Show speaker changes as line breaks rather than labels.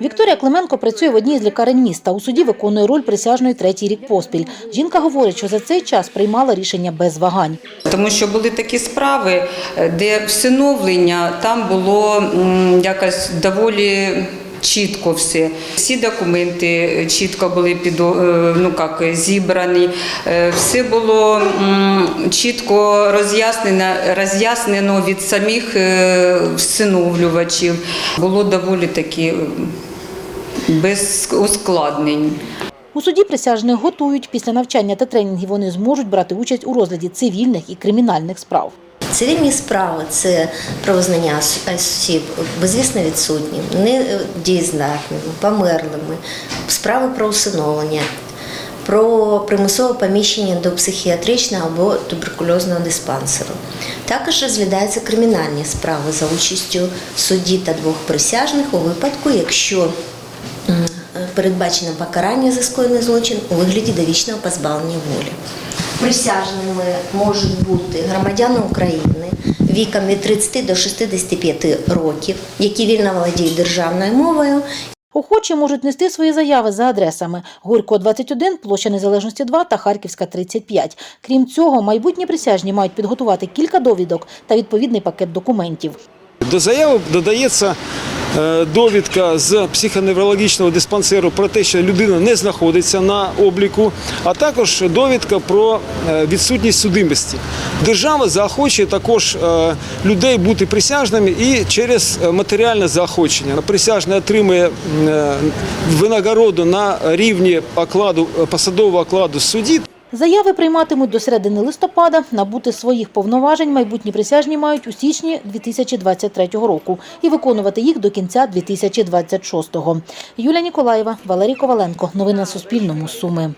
Вікторія Клименко працює в одній з лікарень міста. У суді виконує роль присяжної третій рік поспіль. Жінка говорить, що за цей час приймала рішення без вагань.
Тому що були такі справи, е, де всиновлення там було якось доволі. Чітко все. Всі документи чітко були під, е, ну, як, зібрані. Е, Все було чітко роз'яснено, роз'яснено від самих е, всиновлювачів. Було доволі таки е, без ускладнень.
У суді присяжних готують. Після навчання та тренінгів вони зможуть брати участь у розгляді цивільних і кримінальних справ.
Цивільні справи це про визнання ос- осіб безвісно відсутнім, недієздатними, померлими, справи про усиновлення, про примусове поміщення до психіатричного або туберкульозного диспансеру. Також розглядаються кримінальні справи за участю судді та двох присяжних у випадку, якщо передбачено покарання за скоєний злочин у вигляді довічного позбавлення волі. Присяжними можуть бути громадяни України віком від 30 до 65 років, які вільно володіють державною мовою
Охочі можуть нести свої заяви за адресами Горького 21, площа Незалежності 2 та Харківська 35. Крім цього, майбутні присяжні мають підготувати кілька довідок та відповідний пакет документів.
До заяви додається довідка з психоневрологічного диспансеру про те, що людина не знаходиться на обліку, а також довідка про е, відсутність судимості. Держава заохочує також е, людей бути присяжними і через е, матеріальне заохочення. Присяжний отримує е, винагороду на рівні окладу посадового окладу судді.
Заяви прийматимуть до середини листопада. Набути своїх повноважень майбутні присяжні мають у січні 2023 року і виконувати їх до кінця 2026. Юлія Ніколаєва, Валерій Коваленко. Новини на Суспільному. Суми.